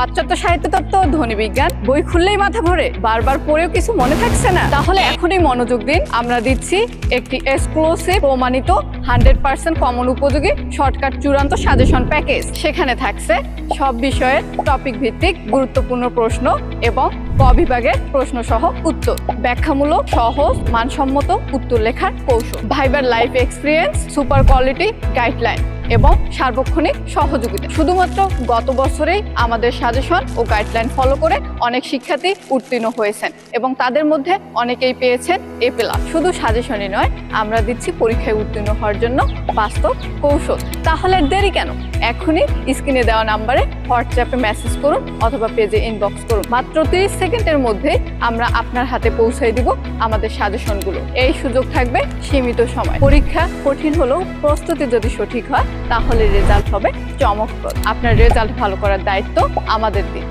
পাশ্চাত্য সাহিত্য তত্ত্ব ধ্বনি বিজ্ঞান, বই খুললেই মাথা ভরে বারবার পড়েও কিছু মনে থাকছে না। তাহলে এখনই মনোযোগ দিন। আমরা দিচ্ছি একটি এক্সক্লুসিভ প্রমাণিত হান্ড্রেড পার্সেন্ট কমন উপযোগী শর্টকাট চূড়ান্ত সাজেশন প্যাকেজ সেখানে থাকছে সব বিষয়ের টপিক ভিত্তিক গুরুত্বপূর্ণ প্রশ্ন এবং ক বিভাগের প্রশ্ন সহ উত্তর। ব্যাখ্যামূলক, সহজ, মানসম্মত উত্তর লেখার কৌশল। ভাইবার life experience super quality guideline এবং সার্বক্ষণিক সহযোগিতা। শুধুমাত্র গত বছরেই আমাদের সাজেশন ও গাইডলাইন ফলো করে অনেক শিক্ষার্থী উত্তীর্ণ হয়েছেন এবং তাদের মধ্যে অনেকেই পেয়েছেন এ প্লাস শুধু সাজেশনই নয়, আমরা দিচ্ছি পরীক্ষায় উত্তীর্ণ হওয়ার জন্য বাস্তব কৌশল। তাহলে দেরি কেন? এখনই স্ক্রিনে দেওয়া নাম্বারে হোয়াটসঅ্যাপে মেসেজ করুন অথবা পেজে ইনবক্স করুন। মাত্র তিরিশ সেকেন্ডের মধ্যে আমরা আপনার হাতে পৌঁছে দিব আমাদের সাজেশনগুলো। এই সুযোগ থাকবে সীমিত সময়। পরীক্ষা কঠিন হলেও প্রস্তুতি যদি সঠিক হয় তাহলে রেজাল্ট হবে চমকপ্রদ। আপনার রেজাল্ট ভালো করার দায়িত্ব আমাদের দিন।